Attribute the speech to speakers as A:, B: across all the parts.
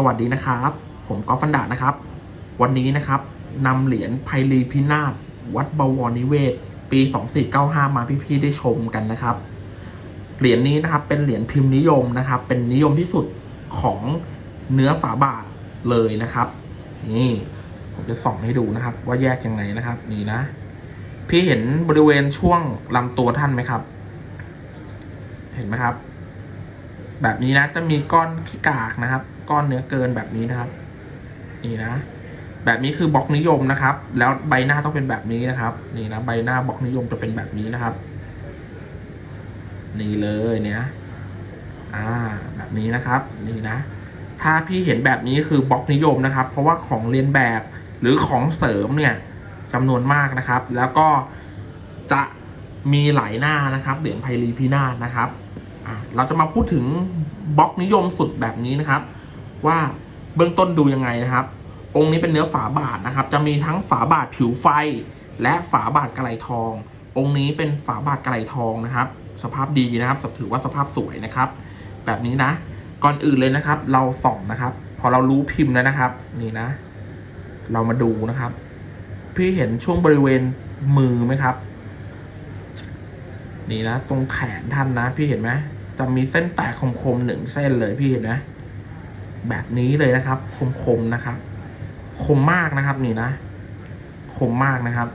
A: สวัสดีนะครับ ผมกอล์ฟฟันดานะครับ วันนี้นะครับนำเหรียญไพลีพินาศวัดบวรนิเวศ ปี 2495 มาพี่ๆได้ชมกันนะครับ เหรียญนี้นะครับเป็นเหรียญพิมพ์นิยมนะครับ เป็นนิยมที่สุดของเนื้อฝาบาทเลยนะครับ นี่ผมจะส่องให้ดูนะครับ ว่าแยกยังไงนะครับ นี่นะ พี่เห็นบริเวณช่วงลำตัวท่านไหมครับ เห็นไหมครับ แบบนี้นะจะมีก้อนขี้กากนะครับ ก้อนเนื้อเกินแบบนี้นะครับ นี่นะ แบบนี้คือบล็อกนิยมนะครับ แล้วใบหน้าต้องเป็นแบบนี้นะครับ นี่นะใบหน้าบล็อกนิยมจะเป็นแบบนี้นะครับ นี่เลยเนี่ยอ่า แบบนี้นะครับ นี่นะ ถ้าพี่เห็นแบบนี้คือบล็อกนิยมนะครับ เพราะว่าของเรียนแบบหรือของเสริมเนี่ยจำนวนมากนะครับ แล้วก็จะมีหลายหน้านะครับ เหรียญไพลีพินาศนะครับเราจะมาพูดถึงบล็อกนิยมสุดแบบนี้นะครับ ว่าเบื้องต้นดูยังไงนะครับ องค์นี้เป็นเนื้อฝาบาทนะครับ จะมีทั้งฝาบาทผิวไฟ และฝาบาทกระไหลทอง องค์นี้เป็นฝาบาทกระไหลทองนะครับ สภาพดีนะครับถือว่าสภาพสวยนะครับ แบบนี้นะ ก่อนอื่นเลยนะครับ เราส่องนะครับ พอเรารู้พิมพ์แล้วนะครับ นี่นะ เรามาดูนะครับ พี่เห็นช่วงบริเวณมือไหมครับ นี่นะ ตรงแขนท่านนะ พี่เห็นไหมจะมีเส้นแตกคมๆหนึ่งเส้นเลยพี่เห็นไหม แบบนี้เลยนะครับ คมๆนะครับ คมมากนะครับนี่นะ คมมากนะครับ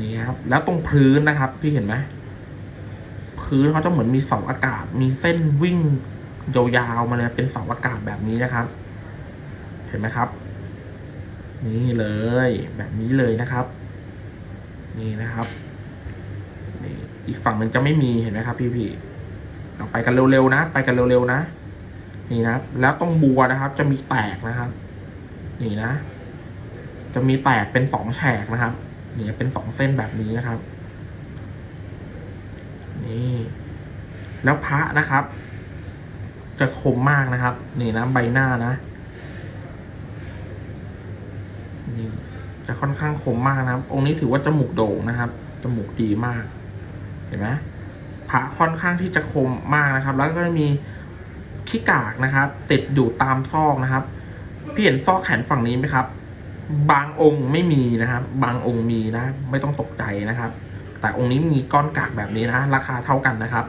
A: นี่ครับ แล้วตรงพื้นนะครับ พี่เห็นไหมพื้นเขาจะเหมือนมีเสาอากาศ มีเส้นวิ่งยาวๆมาเลยเป็นเสาอากาศแบบนี้นะครับ เห็นไหมครับ นี่เลยแบบนี้เลยนะครับ นี่นะครับนี่อีกฝั่งหนึ่งจะไม่มีเห็นไหมครับ พี่พี่ๆเราไปกันเร็วๆนะ ไปกันเร็วๆนะ นี่นะแล้วตรงบัวนะครับ จะมีแตกนะครับ นี่นะ จะมีแตกเป็นสองแฉกนะครับนี่เป็นสองเส้นแบบนี้นะครับ นี่ แล้วพระนะครับ จะคมมากนะครับ นี่นะใบหน้านะนี่จะค่อนข้างคมมากนะครับ องค์นี้ถือว่าจมูกโด่งนะครับจมูกดีมาก เห็นไหมพระค่อนข้างที่จะคมมากนะครับ แล้วก็จะมี ขี้กากนะครับ ติดอยู่ตามซอกนะครับพี่เห็นซอกแขนฝั่งนี้ไหมครับ บางองค์ไม่มีนะครับ บางองค์มีนะ ไม่ต้องตกใจนะครับ แต่องค์นี้มีก้อนกากแบบนี้นะ ราคาเท่ากันนะครับ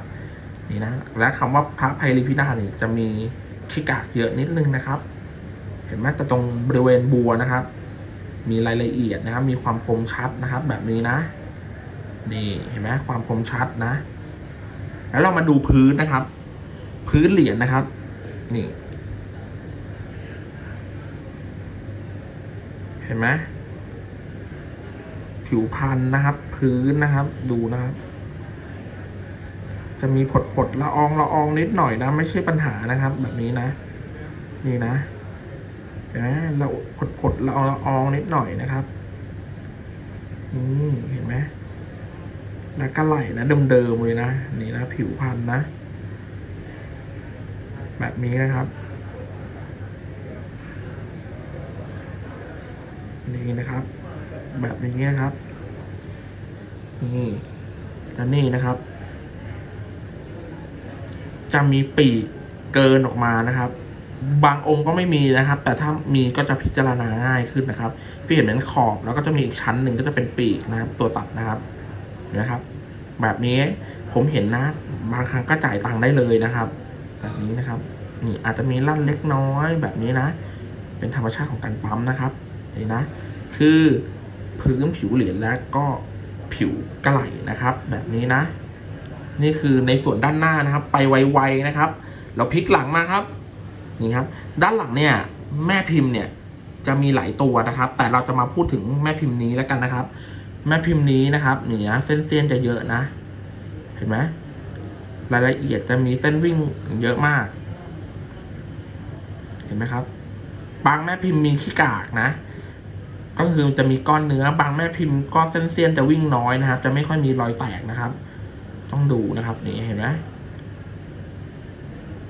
A: นี่นะ และคำว่าพระไพลิพินาศนี่จะมีขี้กากเยอะนิดนึงนะครับ เห็นไหมแต่ตรงบริเวณบัวนะครับ มีรายละเอียดนะครับ มีความคมชัดนะครับ แบบนี้นะ นี่เห็นไหมความคมชัดนะ แล้วเรามาดูพื้นนะครับ พื้นเหรียญนะครับ นี่ เห็นไหมผิวพันธุ์นะครับ พื้นนะครับ ดูนะครับ จะมีผดผดๆละอองละอองนิดหน่อยนะ ไม่ใช่ปัญหานะครับ แบบนี้นะ นี่นะเห็นไหมเราผดผดๆละอองละอองนิดหน่อยนะครับนี่เห็นไหมแล้วก็ไหลนะเดิมๆเลยนะ นี่นะ ผิวพันธุ์นะ แบบนี้นะครับ นี่นะครับ แบบนี้นะครับ นี่และนี่นะครับ จะมีปีกเกินออกมานะครับ บางองค์ก็ไม่มีนะครับ แต่ถ้ามีก็จะพิจารณาง่ายขึ้นนะครับ พี่เห็นเหมือนขอบแล้วก็จะมีอีกชั้นหนึ่งก็จะเป็นปีกนะครับ ตัวตัดนะครับนะครับ แบบนี้ผมเห็นนะ บางครั้งก็จ่ายตังค์ได้เลยนะครับ แบบนี้นะครับนี่อาจจะมีลั่นเล็กน้อยแบบนี้นะ เป็นธรรมชาติของการปั๊มนะครับนี่นะ คือพื้นผิวเหรียญและก็ผิวกระไหลนะครับ แบบนี้นะ นี่คือในส่วนด้านหน้านะครับ ไปไวๆนะครับ เราพลิกหลังมาครับนี่ครับ ด้านหลังเนี่ยแม่พิมพ์เนี่ยจะมีหลายตัวนะครับ แต่เราจะมาพูดถึงแม่พิมพ์นี้แล้วกันนะครับ แม่พิมพ์นี้นะครับนี่นะเส้นเส้นๆจะเยอะนะ เห็นไหม รายละเอียดจะมีเส้นวิ่งเยอะมาก เห็นไหมครับ บางแม่พิมพ์มีขี้กากนะ ก็คือจะมีก้อนเนื้อบางแม่พิมพ์ก้อนเส้นเสี้ยนจะวิ่งน้อยนะครับ จะไม่ค่อยมีรอยแตกนะครับ ต้องดูนะครับ นี่เห็นไหม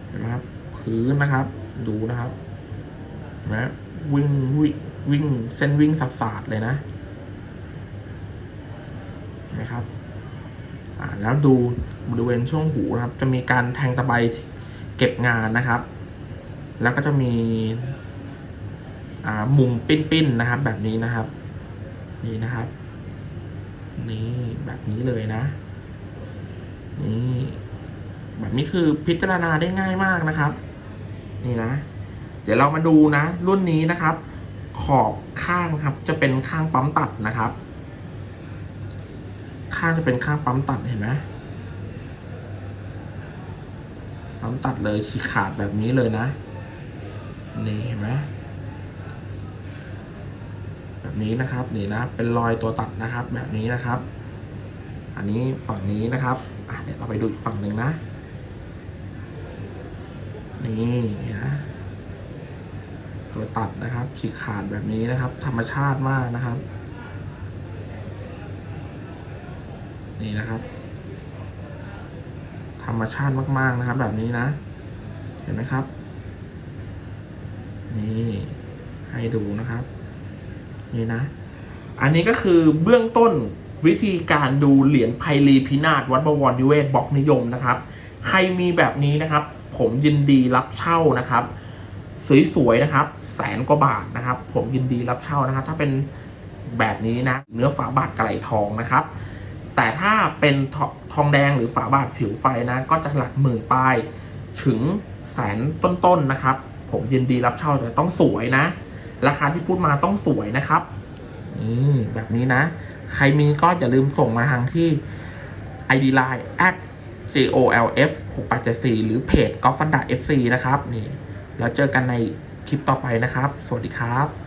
A: เห็นไหมครับพื้นนะครับ ดูนะครับเห็นไหมวิ่งวิ่งวิ่งเส้นวิ่งสับสาดเลยนะเห็นไหมครับ แล้วดูบริเวณช่วงหูนะครับ จะมีการแทงตะไบเก็บงานนะครับ แล้วก็จะมีมุมปิ้นๆนะครับ แบบนี้นะครับ นี่นะครับ นี่แบบนี้เลยนะ นี่แบบนี้คือพิจารณาได้ง่ายมากนะครับ นี่นะ เดี๋ยวเรามาดูนะ รุ่นนี้นะครับ ขอบข้างครับ จะเป็นข้างปั๊มตัดนะครับ ข้างจะเป็นข้างปั๊มตัดเห็นไหมปั๊มตัดเลยฉีกขาดแบบนี้เลยนะ นี่เห็นไหมแบบนี้นะครับนี่นะ เป็นรอยตัวตัดนะครับ แบบนี้นะครับ อันนี้ฝั่งนี้นะครับเดี๋ยวเราไปดูอีกฝั่งหนึ่งนะ นี่นะตัวตัดนะครับฉีกขาดแบบนี้นะครับ ธรรมชาติมากนะครับ นี่นะครับ ธรรมชาติมาก ๆ นะครับ แบบนี้นะ เห็นไหมครับ นี่ให้ดูนะครับ นี่นะ อันนี้ก็คือเบื้องต้นวิธีการดูเหรียญไพลีพินาศวัดบวรนิเวศบอกนิยมนะครับ ใครมีแบบนี้นะครับ ผมยินดีรับเช่านะครับ สวยๆนะครับ แสนกว่าบาทนะครับ ผมยินดีรับเช่านะครับ ถ้าเป็นแบบนี้นะ เนื้อฝาบาทไก่ทองนะครับ แต่ถ้าเป็นทอทองแดงหรือฝาบาทผิวไฟนะ ก็จะหลักหมื่นปลายถึงแสนต้นๆนะครับ ผมยินดีรับเช่าแต่ต้องสวยนะ ราคาที่พูดมาต้องสวยนะครับนี่แบบนี้นะ ใครมีก็อย่าลืมส่งมาทางที่ ID Line at golf 6874หรือเพจ g o f f a n d a FC นะครับ นี่ แล้วเจอกันในคลิปต่อไปนะครับ สวัสดีครับ